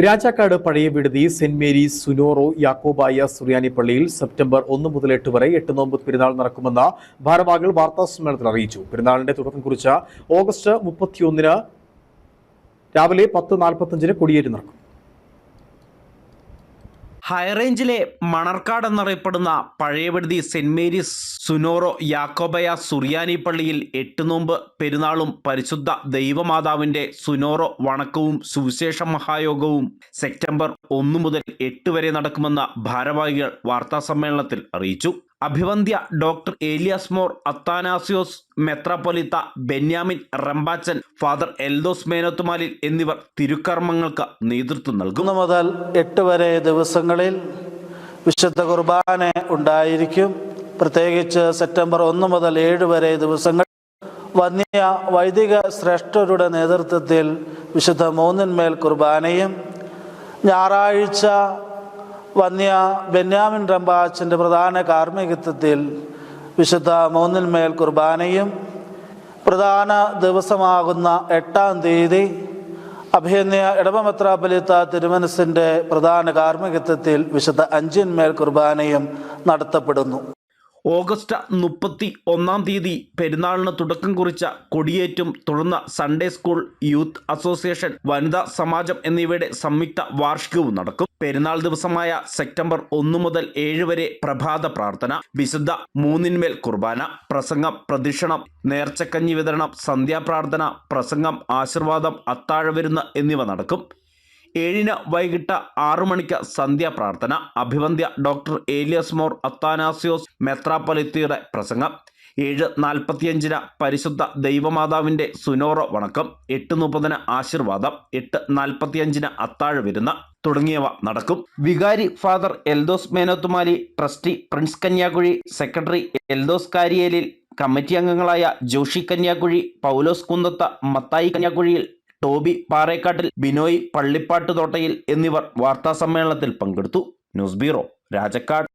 രാജാക്കാട് പഴയ Viduthi saint Mary's Sunoro Yakobaya Suriyani പള്ളിയിൽ September ഒന്ന് മുതൽ എട്ട് വരെ എട്ട് നോമ്പ് പെരുന്നാൾ നടക്കുമെന്ന് ഭാരവാഹികൾ വാർത്താ സമ്മേളനത്തിൽ അറിയിച്ചു. പെരുന്നാളിന്റെ തുടക്കം കുറിച്ച ഓഗസ്റ്റ് മുപ്പത്തിയൊന്നിന് രാവിലെ പത്ത് നാൽപ്പത്തഞ്ചിന് കൊടിയേറ്റ് നടക്കും. ഹൈറേഞ്ചിലെ മണർക്കാട് എന്നറിയപ്പെടുന്ന പഴയപടുതി സെന്റ് മേരീസ് സുനോറോ യാക്കോബയ സുറിയാനി പള്ളിയിൽ എട്ട് നോമ്പ് പെരുന്നാളും പരിശുദ്ധ ദൈവമാതാവിന്റെ സുനോറോ വണക്കവും സുവിശേഷ മഹായോഗവും സെപ്റ്റംബർ ഒന്ന് മുതൽ എട്ട് വരെ നടക്കുമെന്ന് ഭാരവാഹികൾ വാർത്താ സമ്മേളനത്തിൽ അറിയിച്ചു. അഭിവന്ധ്യ ഡോക്ടർ ഏലിയാസ് മോർ അത്താനാസിയോസ് മെത്രാപ്പൊലിത്ത ബെന്യാമിൻ റംബാച്ചൻ ഫാദർ എൽദോസ് മേനോത്തുമാലിൽ എന്നിവർ തിരുക്കർമ്മങ്ങൾക്ക് നേതൃത്വം നൽകും. മുതൽ എട്ട് വരെ ദിവസങ്ങളിൽ വിശുദ്ധ കുർബാന ഉണ്ടായിരിക്കും. പ്രത്യേകിച്ച് സെപ്റ്റംബർ ഒന്ന് മുതൽ ഏഴ് വരെ ദിവസങ്ങൾ വന്യ വൈദിക ശ്രേഷ്ഠരുടെ നേതൃത്വത്തിൽ വിശുദ്ധ മൂന്നിന്മേൽ കുർബാനയും ഞായറാഴ്ച വന്യ ബെന്യാമിൻ റംബാച്ചിന്റെ പ്രധാന കാർമ്മികത്വത്തിൽ വിശുദ്ധ മൂന്നിന്മേൽ കുർബാനയും പ്രധാന ദിവസമാകുന്ന എട്ടാം തീയതി അഭിനയ ഇടവമെത്രാപലിത്ത തിരുമനസിന്റെ പ്രധാന കാർമ്മികത്വത്തിൽ വിശുദ്ധ അഞ്ചിന്മേൽ കുർബാനയും നടത്തപ്പെടുന്നു. ഓഗസ്റ്റ് മുപ്പത്തി ഒന്നാം തീയതി പെരുന്നാളിന് തുടക്കം കുറിച്ച കൊടിയേറ്റും തുടർന്ന് സൺഡേ സ്കൂൾ യൂത്ത് അസോസിയേഷൻ വനിതാ സമാജം എന്നിവയുടെ സംയുക്ത വാർഷികവും നടക്കും. പെരുന്നാൾ ദിവസമായ സെപ്റ്റംബർ ഒന്നു മുതൽ ഏഴ് വരെ പ്രഭാത പ്രാർത്ഥന വിശുദ്ധ മൂന്നിന്മേൽ കുർബാന പ്രസംഗം പ്രദക്ഷിണം നേർച്ചക്കഞ്ഞി വിതരണം സന്ധ്യാപ്രാർത്ഥന പ്രസംഗം ആശീർവാദം അത്താഴവിരുന്ന് എന്നിവ നടക്കും. ഏഴിന് വൈകിട്ട് ആറു മണിക്ക് സന്ധ്യാപ്രാർത്ഥന അഭിവന്ധ്യ ഡോക്ടർ ഏലിയസ് മോർ അത്താനാസിയോസ് മെത്രാപ്പൊലിത്തിയുടെ പ്രസംഗം. ഏഴ് നാൽപ്പത്തിയഞ്ചിന് പരിശുദ്ധ ദൈവമാതാവിന്റെ സുനോറ വണക്കം. എട്ട് മുപ്പതിന് ആശീർവാദം. എട്ട് നാൽപ്പത്തിയഞ്ചിന് അത്താഴ വിരുന്ന് തുടങ്ങിയവ നടക്കും. വികാരി father Eldhose Menothumali trustee Prince Kanyakuzhi secretary Eldhose കാരിയേലിൽ committee അംഗങ്ങളായ ജോഷി കന്യാകുഴി പൗലോസ് കുന്നത്ത മത്തായി കന്യാകുഴിയിൽ ടോബി പാറേക്കാട്ടിൽ ബിനോയ് പള്ളിപ്പാട്ട് തോട്ടയിൽ എന്നിവർ വാർത്താസമ്മേളനത്തിൽ പങ്കെടുത്തു. News bureau Rajakkad.